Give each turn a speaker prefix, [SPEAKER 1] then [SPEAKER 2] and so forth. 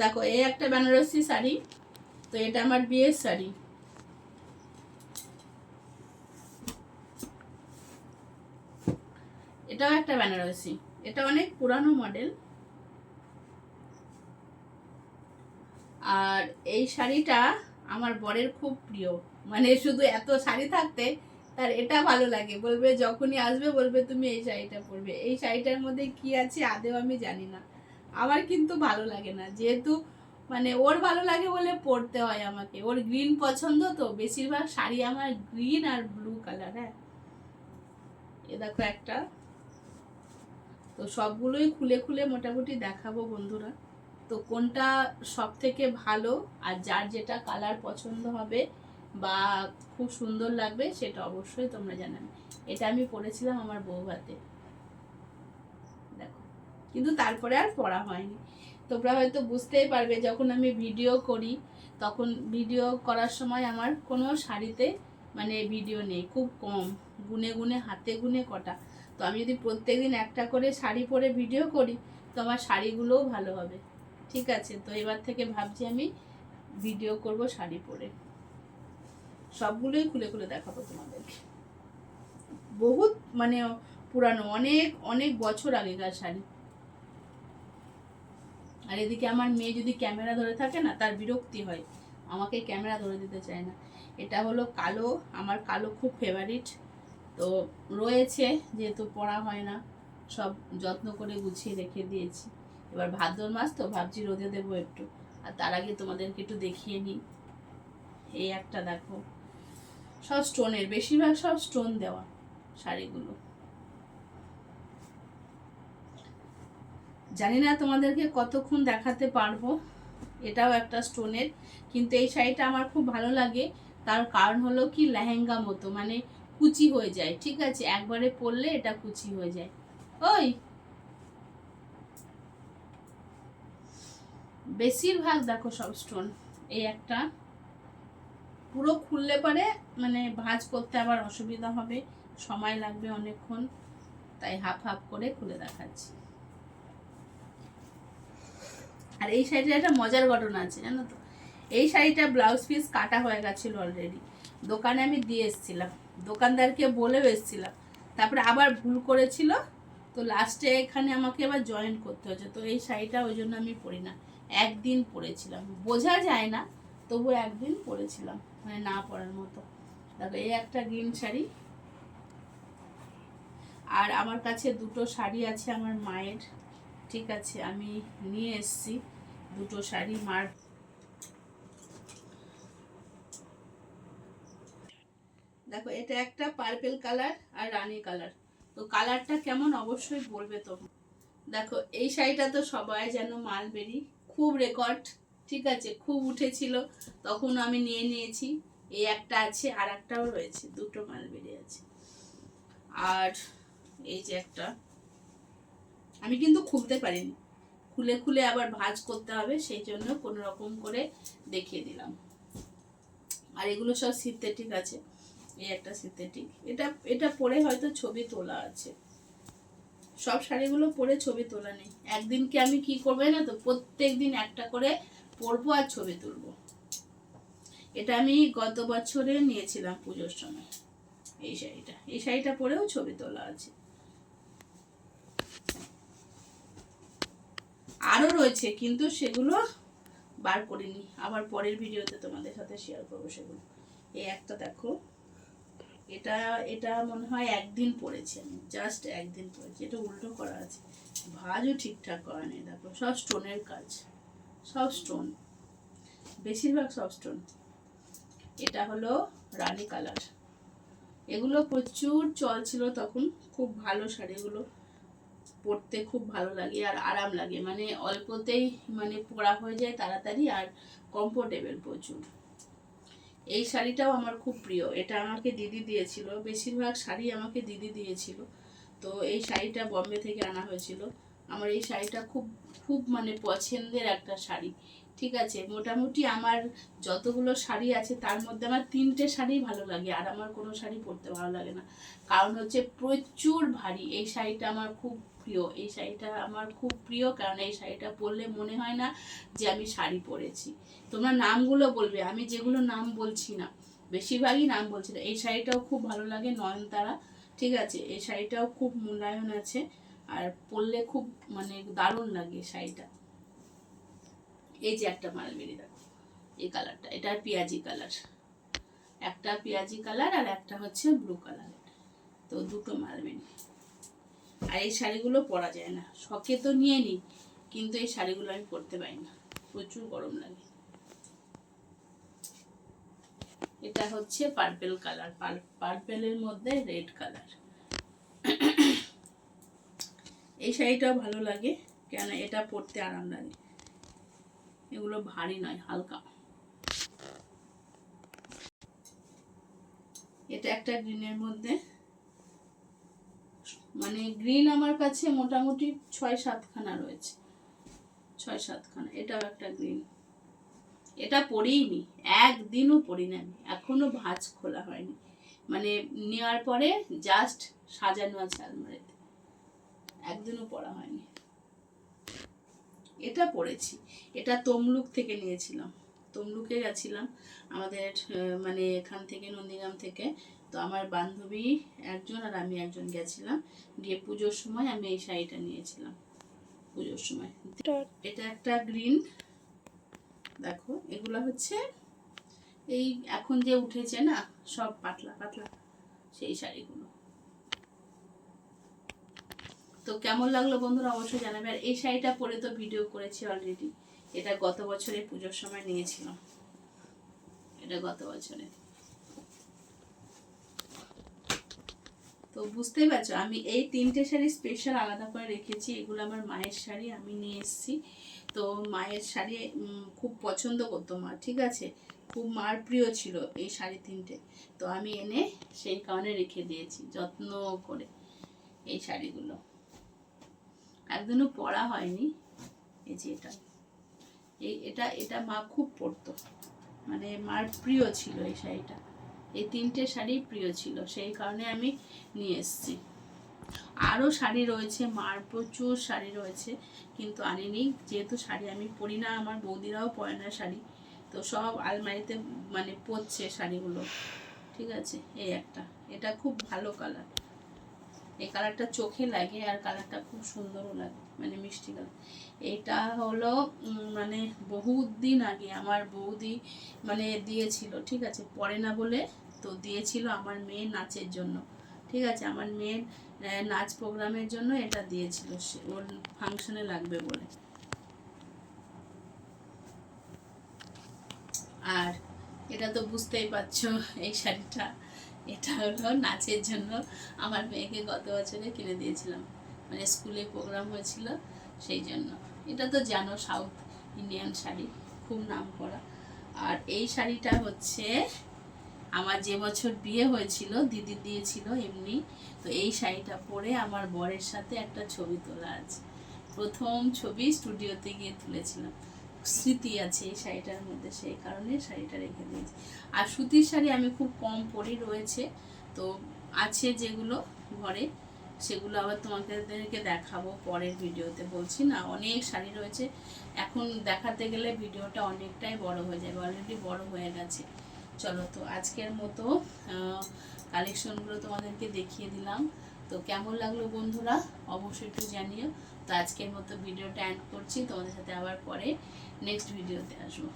[SPEAKER 1] দেখো, এই একটা বেনারসি শাড়ি, তো এটা আমার বিয়ের শাড়ি। এটাও একটা বেনারসি। এটা অনেক পুরানো মডেল। আর এই শাড়িটা আমার বরের খুব প্রিয়। মানে শুধু এত শাড়ি থাকতে তার এটা ভালো লাগে। বলবে, যখনই আসবে বলবে তুমি এই শাড়িটা পরবে। এই শাড়িটার মধ্যে কি আছে আদেও আমি জানি না। আমার কিন্তু ভালো লাগে না। যেহেতু মানে ওর ভালো লাগে বলে পরতে হয় আমাকে। ওর গ্রিন পছন্দ তো, বেশিরভাগ শাড়ি আমার গ্রিন আর ব্লু কালার হ্যাঁ। এ দেখো একটা। তো সবগুলোই খুলে খুলে মোটামুটি দেখাবো বন্ধুরা। তো কোনটা সব থেকে ভালো আর যার যেটা কালার পছন্দ হবে বা খুব সুন্দর লাগবে সেটা অবশ্যই তোমরা জানাবে। এটা আমি পরেছিলাম আমার দেখো কিন্তু তারপরে আর পড়া হয়নি। তোমরা হয়তো বুঝতেই পারবে, যখন আমি ভিডিও করি, তখন ভিডিও করার সময় আমার কোনো শাড়িতে মানে ভিডিও নেই, খুব কম, গুনে গুনে, হাতে গুনে কটা। তো আমি যদি প্রত্যেকদিন একটা করে শাড়ি পরে ভিডিও করি, তো আমার শাড়িগুলোও ভালো হবে। ঠিক আছে? তো এবার থেকে ভাবছি আমি ভিডিও করব শাড়ি পরে। সবগুলোই খুলে খুলে দেখাবো তোমাদেরকে। বহুত মানে পুরানো, অনেক অনেক বছর আগেকার শাড়ি। আর এদিকে আমার মেয়ে যদি ক্যামেরা ধরে থাকে না, তার বিরক্তি হয়। আমাকে ক্যামেরা ধরে দিতে চায় না। এটা হলো কালো, আমার কালো খুব ফেভারিট তো রয়েছে, যেহেতু পড়া হয় না, সব যত্ন করে গুছিয়ে রেখে দিয়েছি। এবার ভাদ্র মাস, তো ভাবছি রোদে দেবো একটু। আর তার আগে তোমাদেরকে একটু দেখিয়ে নিই। এই একটা দেখো। সব স্টোনের বেশিরভাগ সব স্টোন দেওয়া শাড়িগুলো। জানি না তোমাদেরকে কতক্ষণ দেখাতে পারব, এটাও একটা স্টোনের, কিন্তু এই শাড়িটা আমার খুব ভালো লাগে। তার কারণ হলো কি, লেহেঙ্গা মতো মানে কুচি হয়ে যায়, ঠিক আছে? একবারে পরলে এটা কুচি হয়ে যায়। ওই! বেশিরভাগ দেখো সব স্টোন, এই একটা। পুরো খুললে পারে মানে ভাঁজ করতে আবার অসুবিধা হবে, সময় লাগবে অনেকক্ষণ। তাই হাফ হাফ করে খুলে দেখাচ্ছি। আর এই শাড়িটা একটা মজার ঘটনা আছে, জানো তো? এই শাড়িটা ব্লাউজ পিস কাটা হয়ে গেছিল অলরেডি দোকানে আমি দিয়ে এসেছিলাম। দোকানদারকে বলেও এসেছিলাম। তারপরে আবার ভুল করেছিল। তো লাস্টে এখানে আমাকে আবার জয়েন করতে হয়েছে। তো এই শাড়িটা ওই জন্য আমি পরি না। একদিন পরেছিলাম। বোঝা যায় না, তবু একদিন পরেছিলাম। মানে না পরার মতো। দেখো, এই একটা গ্রিন শাড়ি। আর আমার কাছে দুটো শাড়ি আছে আমার মায়ের। ঠিক আছে, আমি নিয়ে এসছি। দুটো শাড়ি, মার দেখো, এটা একটা পার্পেল কালার আর রানী কালার তো কালারটা কেমন অবশ্যই বলবে তো। দেখো, এই শাড়িটা তো সবাই যেন মালবেরি খুব রেকর্ড ঠিক আছে? খুব উঠেছিল, তখন আমি নিয়ে নিয়েছি। এই একটা আছে, আর একটাও রয়েছে, দুটো মালবেরি আছে। আর এই যে একটা, আমি কিন্তু খুলতে পারিনি। খুলে খুলে আবার ভাঁজ করতে হবে, সেই জন্য কোনো রকম করে দেখিয়ে দিলাম। আর এগুলো সব সিনথেটিক আছে, এই একটা সিনথেটিক এটা এটা পরে হয়তো ছবি তোলা আছে। সব শাড়িগুলো পরে ছবি তোলা নেই। একদিনকে আমি কি করব না তো? প্রত্যেক দিন একটা করে পরবো আর ছবি তুলবো। এটা আমি গত বছরে নিয়েছিলাম পুজোর সময়, এই শাড়িটা। এই শাড়িটা পরেও ছবি তোলা আছে। আরও রয়েছে, কিন্তু সেগুলো বার করিনি। আবার পরের ভিডিওতে তোমাদের সাথে শেয়ার করব সেগুলো। এই একটা দেখো, এটা এটা মনে হয় একদিন পড়েছি আমি জাস্ট একদিন পড়েছি, এটা উল্টো করা আছে। ভাজও ঠিকঠাক করা নেই, দেখো, সব স্টোনের কাজ, সব স্টোন বেশিরভাগ সব স্টোন এটা হলো রানী কালার। এগুলো প্রচুর চল ছিল তখন, খুব ভালো শাড়িগুলো পরতে খুব ভালো লাগে আর আরাম লাগে। মানে অল্পতেই মানে পরা হয়ে যায় তাড়াতাড়ি আর কমফোর্টেবল প্রচুর। এই শাড়িটাও আমার খুব প্রিয়। এটা আমাকে দিদি দিয়েছিল। বেশিরভাগ শাড়ি আমাকে দিদি দিয়েছিল। তো এই শাড়িটা বম্বে থেকে আনা হয়েছিল। আমার এই শাড়িটা খুব খুব মানে পছন্দের একটা শাড়ি। ঠিক আছে, মোটামুটি আমার যতগুলো শাড়ি আছে তার মধ্যে আমার তিনটে শাড়ি ভালো লাগে আর আমার কোনো শাড়ি পরতে ভালো লাগে না। কারণ হচ্ছে প্রচুর ভারী, এই শাড়িটা আমার খুব প্রিয়, এই শাড়িটা আমার খুব প্রিয় কারণ এই শাড়িটা পরলে মনে হয় না যে আমি শাড়ি পরেছি। তোমরা নামগুলো বলবে, আমি যেগুলো নাম বলছি না, বেশিরভাগই নাম বলছি না। এই শাড়িটাও খুব ভালো লাগে নয়নতারা, ঠিক আছে, এই শাড়িটাও খুব মূল্যায়ন আছে আর পরলে খুব মানে দারুণ লাগে শাড়িটা। এই যে একটা মালবেরি দেখো, এই কালারটা, এটা পেঁয়াজি কালার। একটা পেঁয়াজি কালার আর একটা হচ্ছে ব্লু কালার তো দুটো মালবেরি। আর এই শাড়িগুলো পরা যায় না, শখে তো নিয়ে নিই কিন্তু এই শাড়িগুলো আমি পরতে পারি না, প্রচুর গরম লাগে। এটা হচ্ছে পার্পেল কালার পার্পেলের মধ্যে রেড কালার এই শাড়িটাও ভালো লাগে, কেন এটা পরতে আরাম লাগে। এগুলো ভারী নয়, হালকা। এটা একটা গ্রিনের মধ্যে। মানে গ্রিন আমার কাছে মোটামুটি ছয় সাতখানা রয়েছে। ছয় সাতখানা, এটাও একটা গ্রিন। এটা পরিনি একদিনও পরিনি আমি, এখনও ভাঁজ খোলা হয়নি। মানে নেওয়ার পরে জাস্ট সাজানো আছে আলমারিতে। একদিনও পরা হয়নি। এটা পরেছি এটা তমলুক থেকে নিয়েছিলাম। তমলুকে গেছিলাম আমাদের মানে এখান থেকে নন্দীগ্রাম থেকে। তো আমার বান্ধবী একজন আর আমি একজন গেছিলাম। গিয়ে পুজোর সময় আমি এই শাড়িটা নিয়েছিলাম। পুজোর সময়। এটা একটা গ্রিন। দেখো, এগুলো হচ্ছে এই এখন যে উঠেছে না, সব পাতলা পাতলা, সেই শাড়িগুলো। তো কেমন লাগল বন্ধুরা? অবশ্যই জানাবে। আর এই শাড়িটা পরে তো ভিডিও করেছি অলরেডি এটা গত বছরে পুজোর সময় নিয়েছিলাম। এটা গত বছরে। তো বুঝতেই পারছ, আমি এই তিনটে শাড়ি স্পেশাল আলাদা করে রেখেছি। এগুলো আমার মায়ের শাড়ি, আমি নিয়ে এসেছি। তো মায়ের শাড়ি খুব পছন্দ করতো মা, ঠিক আছে? খুব মার প্রিয় ছিল এই শাড়ি তিনটে। তো আমি এনে সেই কারণে রেখে দিয়েছি, যত্ন করে এই শাড়িগুলো। একদিনও পরা হয়নি। এই যে এটা। এই এটা এটা মা খুব পরতো মানে মার প্রিয় ছিল এই শাড়িটা। এই তিনটে শাড়ি প্রিয় ছিল, সেই কারণে আমি নিয়ে এসেছি। আরও শাড়ি রয়েছে, মার প্রচুর শাড়ি রয়েছে, কিন্তু আনিনি। যেহেতু শাড়ি আমি পরি না, আমার বৌদিরাও পরে না শাড়ি, তো সব আলমারিতে মানে পরছে শাড়িগুলো। ঠিক আছে? এই একটা। এটা খুব ভালো কালার এই কালারটা চোখে লাগে আর কালারটা খুব সুন্দরও লাগে মানে মিষ্টি কালার এটা হলো মানে বহুত দিন আগে আমার বৌদি মানে দিয়েছিল, ঠিক আছে? পরে না বলে তো দিয়েছিল আমার মেয়ের নাচের জন্য, ঠিক আছে? আমার মেয়ের নাচ প্রোগ্রামের জন্য এটা দিয়েছিল, সে, ওর ফাংশনে লাগবে বলে। আর এটা তো বুঝতেই পারছ এই শাড়িটা। এটা হলো নাচের জন্য আমার মেয়েকে গত বছরে কিনে দিয়েছিলাম। মানে স্কুলে প্রোগ্রাম হয়েছিল সেই জন্য। এটা তো জানো সাউথ ইন্ডিয়ান শাড়ি, খুব নাম করা। আর এই শাড়িটা হচ্ছে আমার যে বছর বিয়ে হয়েছিল দিদি দিয়েছিল এমনি। তো এই শাড়িটা পরে আমার বরের সাথে একটা ছবি তোলা আছে। প্রথম ছবি স্টুডিওতে গিয়ে তুলেছিলাম। স্মৃতি আছে এই শাড়িটার মধ্যে, সেই কারণে শাড়িটা রেখে দিয়েছি। আর সুতির শাড়ি আমি খুব কম পরি রয়েছে, তো আছে যেগুলো ঘরে, সেগুলো আবার তোমাদেরকে দেখাবো পরের ভিডিওতে। বলছি না, অনেক শাড়ি রয়েছে, এখন দেখাতে গেলে ভিডিওটা অনেকটাই বড় হয়ে যাবে অলরেডি বড় হয়ে গেছে। চলো তো আজকের মতো কালেকশনগুলো তোমাদেরকে দেখিয়ে দিলাম। তো কেমন লাগল বন্ধুরা? অবশ্যই একটু জানিও। তো আজকের মতো ভিডিওটা এন্ড করছি। তোমাদের সাথে আবার পরে নেক্সট ভিডিওতে আসব।